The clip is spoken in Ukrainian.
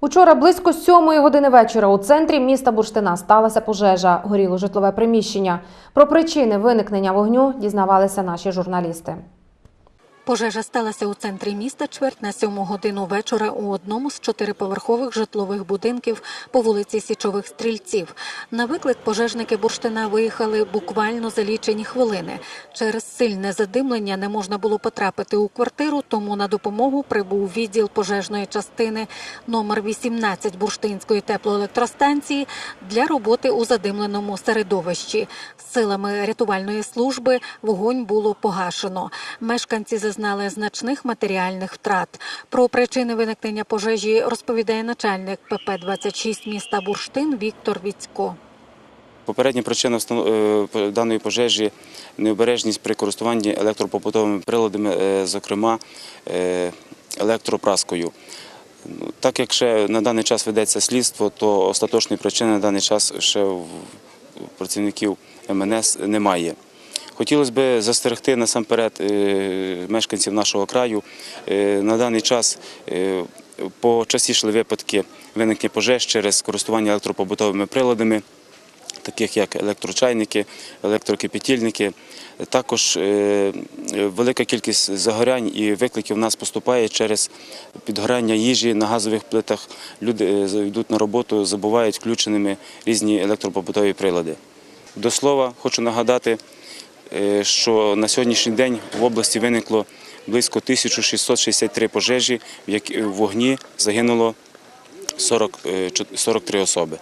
Учора близько сьомої години вечора у центрі міста Бурштина сталася пожежа. Горіло житлове приміщення. Про причини виникнення вогню дізнавалися наші журналісти. Пожежа сталася у центрі міста чверть на сьому годину вечора у одному з чотириповерхових житлових будинків по вулиці Січових Стрільців. На виклик пожежники бурштина виїхали буквально за лічені хвилини. Через сильне задимлення не можна було потрапити у квартиру, тому на допомогу прибув відділ пожежної частини номер 18 бурштинської теплоелектростанції для роботи у задимленому середовищі. Силами рятувальної служби вогонь було погашено. Мешканці зазнали значних матеріальних втрат. Про причини виникнення пожежі розповідає начальник ПП 26 міста Бурштин Віктор Віцько. Попередня причина е, даної пожежі необережність при користуванні електропобутовими приладами, е, зокрема е, електропраскою. Ну, Так як ще на даний час ведеться слідство, то остаточної причини на даний час ще в працівників МНС немає. Хотілося б застерегти насамперед е, мешканців нашого краю. Е, На даний час е, почастішали випадки виникнення пожеж через користування електропобутовими приладами таких як електрочайники, електрокипятільники. Також велика кількість загорянь і викликів в нас поступає через підгорання їжі на газових плитах. Люди йдуть на роботу, забувають включеними різні електропобутові прилади. До слова, хочу нагадати, що на сьогоднішній день в області виникло близько 1663 пожежі, в які в вогні загинуло 40, е, 43 особи.